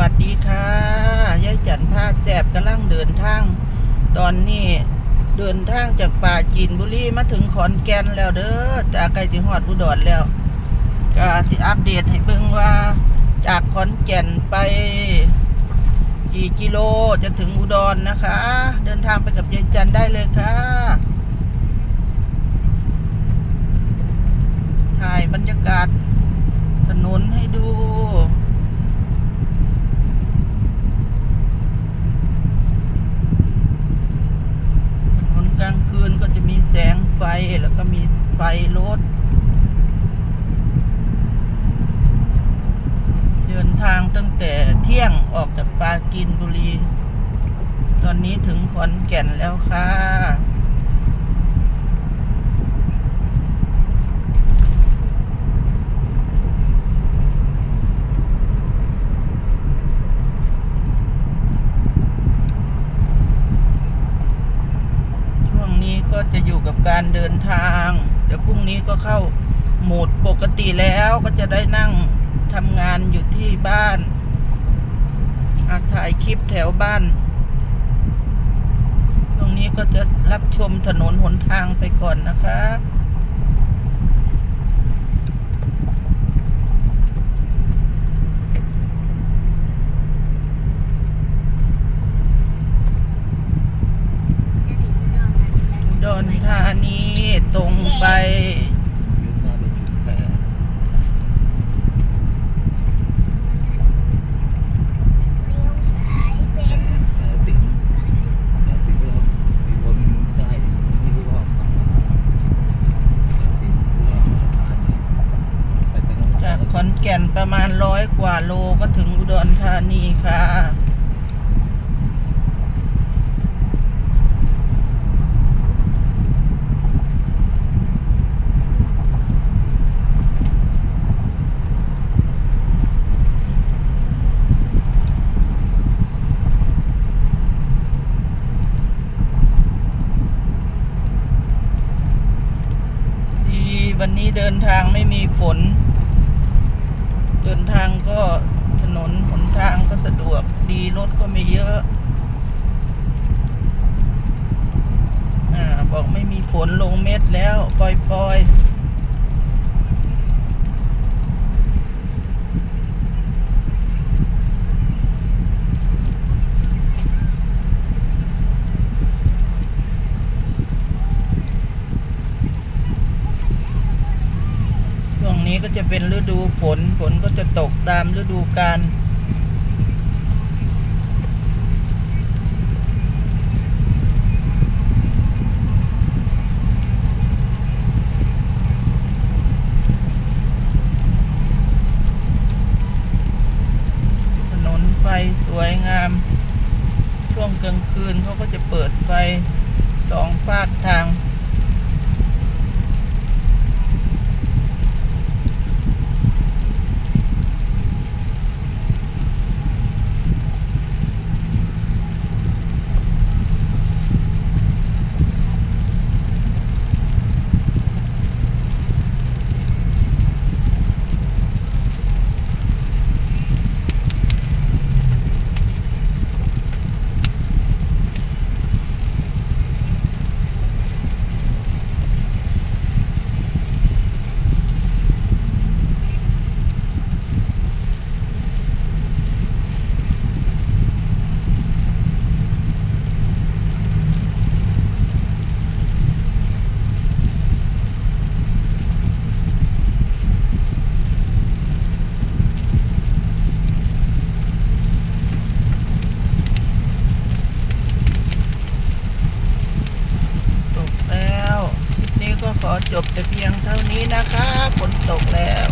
วัสดีค่ะยายจันภาคแสบกำลังเดินทาง ตอนนี้เดินทางจากป่าจีนบุรีมาถึงขอนแก่นแล้วเด้อจากไกลถึงหอดอุดรแล้วก็สิอัปเดตให้เบิ่งว่า จากขอนแก่นไปกี่กิโลจะถึงอุดรนะคะ เดินทางไปกับยายจันได้เลยค่ะถ่ายบรรยากาศถนนให้ดู ถนนกลางคืนก็จะมีแสง ไฟแล้วก็มีไฟรถเดินทางตั้งแต่เที่ยงออกจากปากินบุรี ตอนนี้ถึงขอนแก่นแล้วค่ะ ช่วงนี้ ก็จะอยู่กับการเดินทาง เดี๋ยวพรุ่งนี้ก็เข้าโหมดปกติแล้วก็จะได้นั่งทำงานอยู่ที่บ้านอาถ่ายคลิปแถวบ้าน ตรงนี้ก็จะรับชมถนนหนทางไปก่อนนะคะ อุดรธานีตรงไป ยุทธาไปจุดแปด เลี้ยวซ้ายเป็น แต่สิ่งแต่สิ่งที่เรามีวนใต้ไม่รู้ว่าฝั่งอะไรแต่สิ่งที่เราสะพานนี้ไปทางโน้นจากขอนแก่นประมาณร้อยกว่าโลก็ถึงอุดรธานีค่ะ ดี วันนี้เดินทางไม่มีฝน เดินทางก็ถนนหนทางก็สะดวกดีรถก็ไม่เยอะอ่าบอกไม่มีฝนลงเม็ดแล้วปล่อยปล่อยช่ วงนี้ก็จะเป็นฤดูฝน ฝนก็จะตกตามฤดูกาลถนนไฟสวยงาม ช่วงกลางคืนเขาก็จะเปิดไฟสองฝากทาง ตกแล้ว คลิปนี้ก็ขอ จบแต่เพียงเท่านี้นะคะฝนตกแล้ว